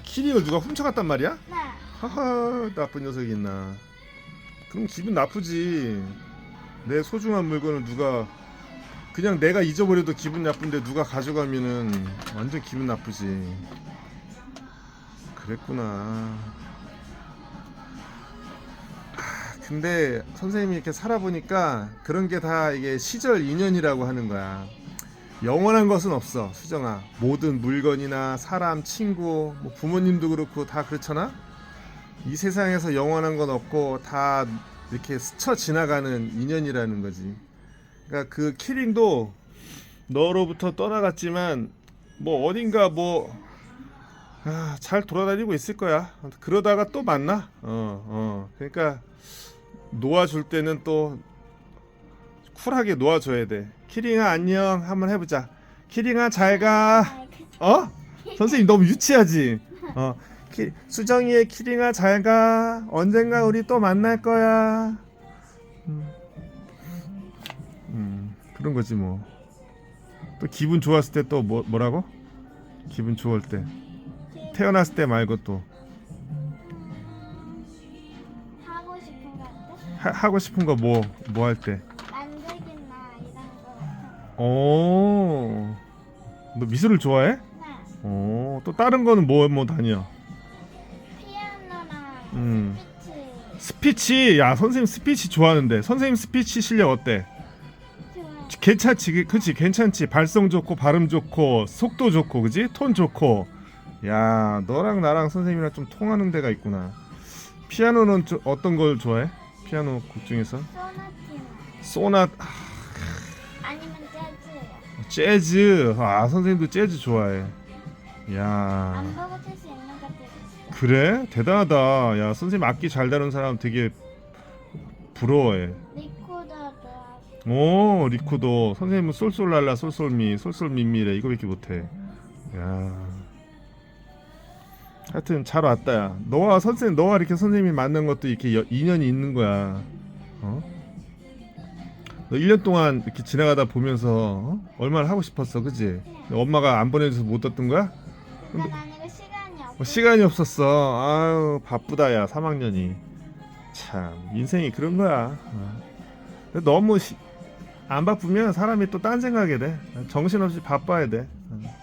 아, 키링을 누가 훔쳐갔단 말이야? 네. 하하 나쁜 녀석이 있나. 그럼 기분 나쁘지. 내 소중한 물건을 누가 그냥 내가 잊어버려도 기분 나쁜데 누가 가져가면은 완전 기분 나쁘지. 그랬구나. 아, 근데 선생님이 이렇게 살아보니까 그런 게 다 이게 시절 인연이라고 하는 거야 영원한 것은 없어 수정아 모든 물건이나 사람 친구 뭐 부모님도 그렇고 다 그렇잖아 이 세상에서 영원한 건 없고 다 이렇게 스쳐 지나가는 인연이라는 거지. 그러니까 그 키링도 너로부터 떠나갔지만 뭐 어딘가 뭐 아, 잘 돌아다니고 있을 거야. 그러다가 또 만나. 어, 어. 그러니까 놓아줄 때는 또 쿨하게 놓아줘야 돼. 키링아 안녕. 한번 해보자. 키링아 잘 가. 아, 그- 어? 선생님 너무 유치하지? 어. 키, 수정이의 키링아 잘 가. 언젠가 우리 또 만날 거야. 음. 음, 그런 거지 뭐. 또 기분 좋았을 때 또 뭐, 뭐라고? 기분 좋을 때. 태어났을 때 말고 또 하고 싶은 거 뭐 뭐 할 때. 오. 너 미술을 좋아해? 네. 오. 또 다른 거는 뭐 뭐 다녀? 피아노랑 음. 스피치 스피치. 야, 선생님 스피치 좋아하는데. 선생님 스피치 실력 어때? 좋아해. 괜찮지, 그- 그치, 괜찮지. 발성 좋고, 발음 좋고, 속도 좋고, 그지? 톤 좋고. 야, 너랑 나랑 선생님이랑 좀 통하는 데가 있구나. 피아노는 저- 어떤 걸 좋아해? 피아노 곡 중에서? 소나티나 소나, 아, 아니면 재즈. 재즈. 아, 선생님도 재즈 좋아해. 야, 안 보고 칠수 있는 것들 있어. 그래? 대단하다. 야, 선생님 악기 잘 다루는 사람 되게 부러워해. 리코더도 하고. 오 리코도 선생님은 쏠쏠랄라 쏠쏠미 쏠쏠미미래 이거밖에 못해 야 하여튼 잘 왔다 야 너와 선생님 너와 이렇게 선생님이 만난 것도 이렇게 여- 인연이 있는 거야 어? 너 1년 동안 이렇게 지나가다 보면서 어? 얼마나 하고 싶었어 그지 엄마가 안 보내줘서 못 왔던 거야 그건 아니고 시간이 없어. 어, 시간이 없었어 아유 바쁘다 야 3학년이 참 인생이 그런 거야 어. 근데 너무 시- 안 바쁘면 사람이 또 딴 생각하게 돼 정신없이 바빠야 돼 어.